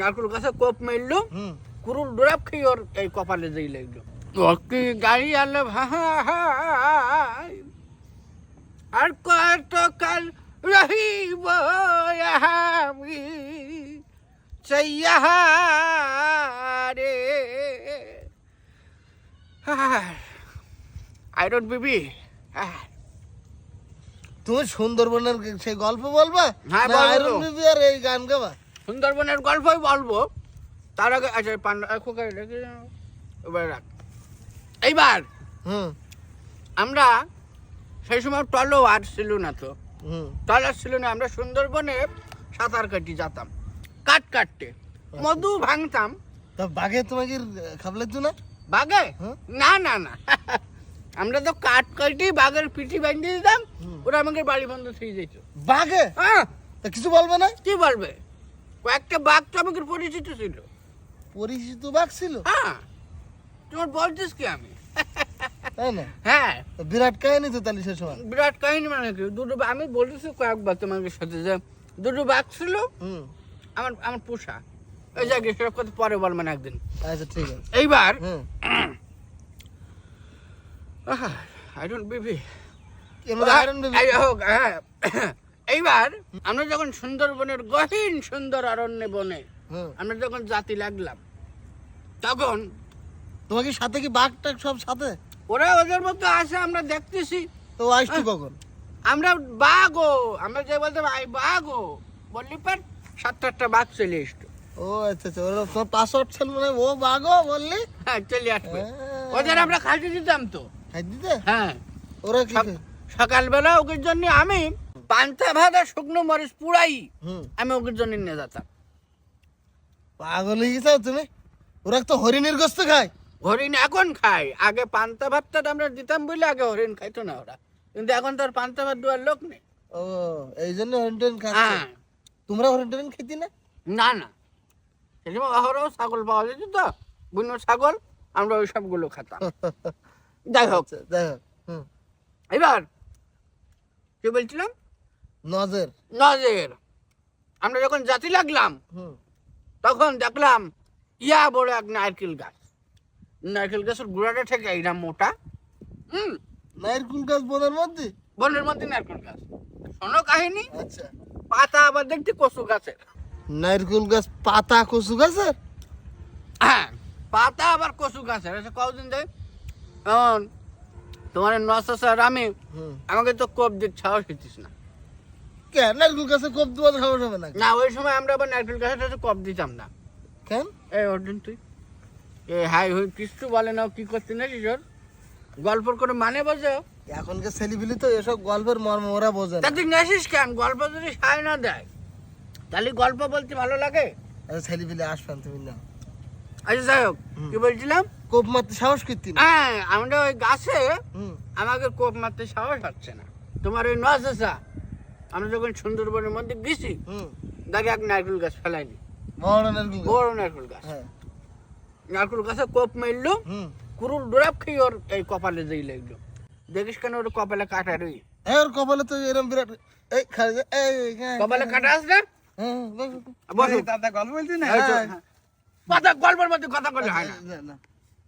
নারকুল গাছে কোপ মারলো হুম। কুরুল ডোরাপ খেয়ে ওর এই কপালে যেই লাগল। কি গাড়ি আলো আর কত কাল রহিব আমি রে আইরন বিবি তুমি সুন্দরবনের সেই গল্প বলবা? হ্যাঁ। আয়রন বিবি আর এই গান গাবা? সুন্দরবনের গল্পই বলব। তার আগে আচ্ছা পান্ডা খোকা এবার রাখ। এইবার হুম। আমরা সেই সময় টলো আর ছিল না তো। হুম। টলার ছিল না আমরা সুন্দরবনে সাঁতার কাটি যেতাম। কাট কাটতে। মধু ভাঙতাম। তা বাঘে তোমাকে খাবলে না বাঘে? হ্যাঁ? না না না। আমরা তো কাট কাটি বাঘের পিঠি বাঁধিয়ে দিতাম। ওরা আমাকে বাড়ি বন্ধ থেকে যেত বাঘে? হ্যাঁ। তা কিছু বলবে না? কি বলবে? কয়েকটা বাঘ তো আমাকে পরিচিত ছিল। পরিচিত বাঘ ছিল? হ্যাঁ। তোমার বলছিস কি আমি? তাই না? হ্যাঁ। বিরাট কাহিনী তো তাহলে সে সময়। বিরাট কাহিনী মানে কি? দুটো আমি বলেছি কয়েকবার তোমাদের সাথে যে দুটো বাঘ ছিল হুম। আমার আমার পোষা। ওই জায়গায় সেটা কত পরে বল মানে একদিন। আচ্ছা ঠিক আছে। এইবার আই ডোন্ট বিবি আয়রন বিবি হ্যাঁ এইবার আমরা যখন সুন্দরবনের গহীন সুন্দর অরণ্যে বনে আমরা যখন জাতি লাগলাম তখন তোমাকে সাথে কি বাঘ টাক সব সাথে? ওরা ওদের মধ্যে আসে আমরা দেখতেছি। তো আসছি কখন? আমরা বাঘো আমরা যে বলতে আই বাঘো বললি পার সাতটা আটটা বাঘ চলে এসতো ও আচ্ছা আচ্ছা ওরা তোমার পাসওয়ার্ড ছিল মানে ও বাঘও বললি? হ্যাঁ চলে আসবে। হ্যাঁ। ওদের আমরা খাইতে দিতাম তো। খাই দিতে? হ্যাঁ। ওরা সকালবেলা ওদের জন্য আমি পান্তা ভাত আর শুকনো মরিচ পুরাই আমি ওদের জন্য নিয়ে যেতাম। পাগল হয়ে গেছো তুমি? ওরা তো হরিণের গোস্ত খায়। হরিণ এখন খায়। আগে পান্তা ভাতটা আমরা দিতাম বলে আগে হরিণ খাইতো না ওরা। কিন্তু এখন তো আর পান্তা ভাত দেওয়ার লোক নেই। ও এই জন্য হরিণ টরিণ খাচ্ছে। হ্যাঁ। তোমরা হরিণ টরিণ খেতি না? না না। সময় অহরহ ছাগল পাওয়া যেত তো। বুনো ছাগল আমরা ওই সবগুলো খেতাম। যাই হোক। আচ্ছা যাই হোক। হুম। এবার কি বলছিলাম? নজর। নজের। আমরা যখন জাতি লাগলাম তখন দেখলাম ইয়া বড় এক নারকেল গাছ। নারকেল গাছের গোড়াটা থেকে এইটা মোটা। হুম। নারকুল গাছ বনের মধ্যে? বনের মধ্যে নারকেল গাছ। শোনো কাহিনী। আচ্ছা। পাতা আবার দেখছি কচু গাছের। নারকুল গাছ পাতা কচু গাছের? হ্যাঁ পাতা আবার কচু গাছের। আচ্ছা কদিন দেয় তোমার নশো স্যার আমি। আমাকে তো কোপ দিতে সাহস দিতিস না। কেন নারকুল গাছে কোপ না? না ওই সময় আমরা আবার নারকেল সাথে কপ দিতাম না। কেন? এই অর্জুন তুই। এ হাই হই কিছু বলে না কি করতে না কিশোর গল্পর করে মানে বোঝো এখনকার ছেলেপিলি তো এসব গল্পের মর্ম ওরা বোঝে না। তুই কেন? গল্প যদি সায় না দেয় তাহলে গল্প বলতে ভালো লাগে? আচ্ছা ছেলেপিলি আসবেন তুমি না আচ্ছা যাই হোক কি বলছিলাম? কোপ মারতে সাহস করতি হ্যাঁ আমরা ওই গাছে আমাকে কোপ মারতে সাহস হচ্ছে না। তোমার ওই নজেসা আমরা যখন সুন্দরবনের মধ্যে গেছি দেখে এক নারকেল গাছ ফেলাইনি। বড় নারকুল গাছ। বড় নারকেল গাছ। হ্যাঁ। নারকেল গাছে কোপ মারলো কুরুল ডোরাপ খেয়ে ওর এই কপালে যেই লাগল। দেখিস কেন ওর কপালে কাটা রই ওর কপালে তো এরম বিরাট এই হ্যাঁ, কপালে কাটা না? হ্যাঁ, গল্প বলছি না? হ্যাঁ। কথা গল্পের মধ্যে কথা বলে হয় না।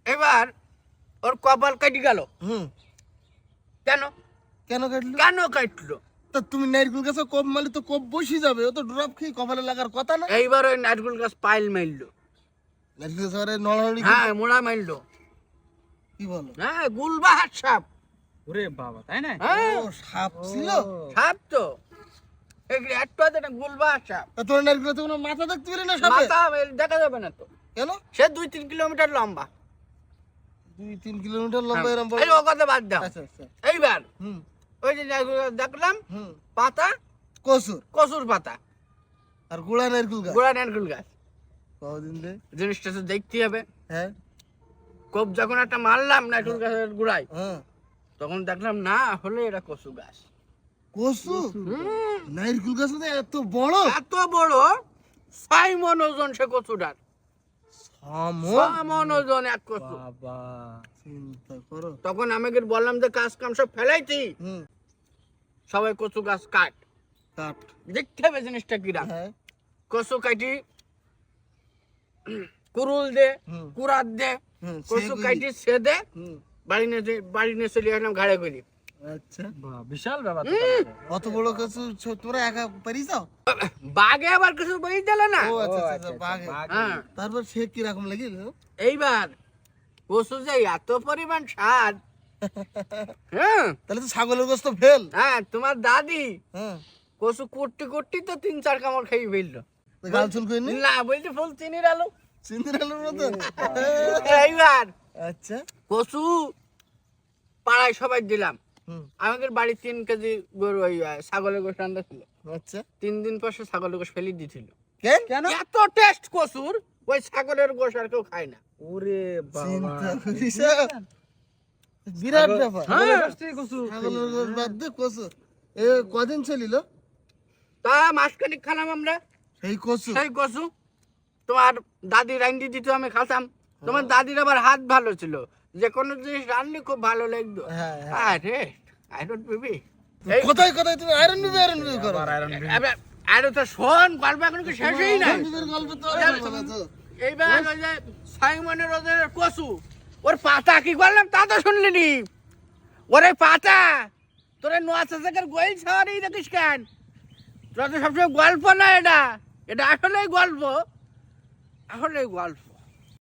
এবার ওর কপাল কেটে গেল। হুম। কেন? কেন কাটলো? কেন কাটলো? তা তুমি নারকুল গাছে কোপ মারলে তো কোপ বসে যাবে ও তো ড্রপ খেয়ে কপালে লাগার কথা না। এইবার ওই নারকেল গাছ পাইল মারলো নারকুল গাছ আরে নড়ানড়ি হ্যাঁ মোড়া মারলো কি বলো? হ্যাঁ গুলবাহার সাপ। ওরে বাবা তাই না? হ্যাঁ। ও সাপ ছিল? সাপ তো। এগুলি একটু আছে না গুলবাহার সাপ। তা তোর নারকুল গাছে কোনো মাথা দেখতে পেলি না সাপে? মাথা দেখা যাবে না তো। কেন? সে দুই তিন কিলোমিটার লম্বা। দুই তিন কিলোমিটার লম্বা এরম বড় এই কথা বাদ দাও। আচ্ছা আচ্ছা। এইবার হুম। ওই যে নারকেল দেখলাম হুম। পাতা কসুর। কচুর পাতা। আর গুড়া নারকুল গাছ। গোড়া নারকেল গাছ। কদিন দে জিনিসটা তো দেখতে হবে। হ্যাঁ। কোপ যখন একটা মারলাম নারকেল গাছের গোড়ায় হ্যাঁ তখন দেখলাম না হলে এটা কচু গাছ। কসু? হুম, নারকুল গাছ মানে এত বড়? এত বড় ছয় মন ওজন সে কচুটার। সামন? ছয় এক কচু। বাবা চিন্তা তখন আমাকে বললাম যে কাজ কাম সব ফেলাইছি হুম। সবাই কচু গাছ কাট। কাট। দেখতে হবে জিনিসটা কিরা। হ্যাঁ। কচু কাটি কুরুল দে। কুরাত দে কচু কাটি সে দে বাড়ি নিয়ে বাড়ি নিয়ে চলে আসলাম ঘাড়ে করি আচ্ছা। বিশাল ব্যাপার তো হুম। তাহলে। অত বড় কচু ছ- তোমরা একা পারিস? বাঘে আবার কিছু বই দিল না? ও ও, আচ্ছা আচ্ছা, বাঘে। হ্যাঁ। তারপর সে কীরকম লাগিল? এইবার কচু যে এত পরিমাণ স্বাদ হ্যাঁ তাহলে তো ছাগলের গোস্ত ফেল। হ্যাঁ তোমার দাদি। হ্যাঁ কচু তো তিন চার কামড় খেয়ে ফেলল। গাল না বলছি ফুল চিনির আলু। আলুর মতন? এইবার আচ্ছা। কচু পাড়ায় সবাই দিলাম। আমাদের বাড়ি তিন কেজি গরু ওই ছাগলের গোশ রান্না ছিল। আচ্ছা। তিন দিন পর সে ছাগলের গোশ ফেলে দিছিল। কেন? কেন? এত টেস্ট কচুর ওই ছাগলের গোশ আর কেউ খায় না। ওরে বাবা। চিন্তা করিস? বিরাট ব্যাপার। হ্যাঁ। বাদ দে কচু এ কদিন চলিল? তা মাসখানিক খালাম আমরা। সেই কচু সেই কচু তোমার দাদি রান্দি দিত আমি খাতাম তোমার দাদির আবার হাত ভালো ছিল। যে কোনো জিনিস রান্নি খুব ভালো লাগতো। হ্যাঁ হ্যাঁ। আরে আইরন বেবি কোথায় কোথায় তুমি? আয়রন বিবি আয়রন বিবি করো। আরে তো শোন গল্প এখন কি? শেষই নাই। আয়রন গল্প তো। এইবার ওই যে সাইমনের ওদের কচু ওর পাতা কি করলাম তা তো শুনলি নি ওরে পাতা, তোরে নোয়া চাষের গোয়েল ছাওয়ারই দেখিস কেন? তোরা তো সবসময় গল্প না এটা। এটা আসলেই গল্প। আসলেই গল্প।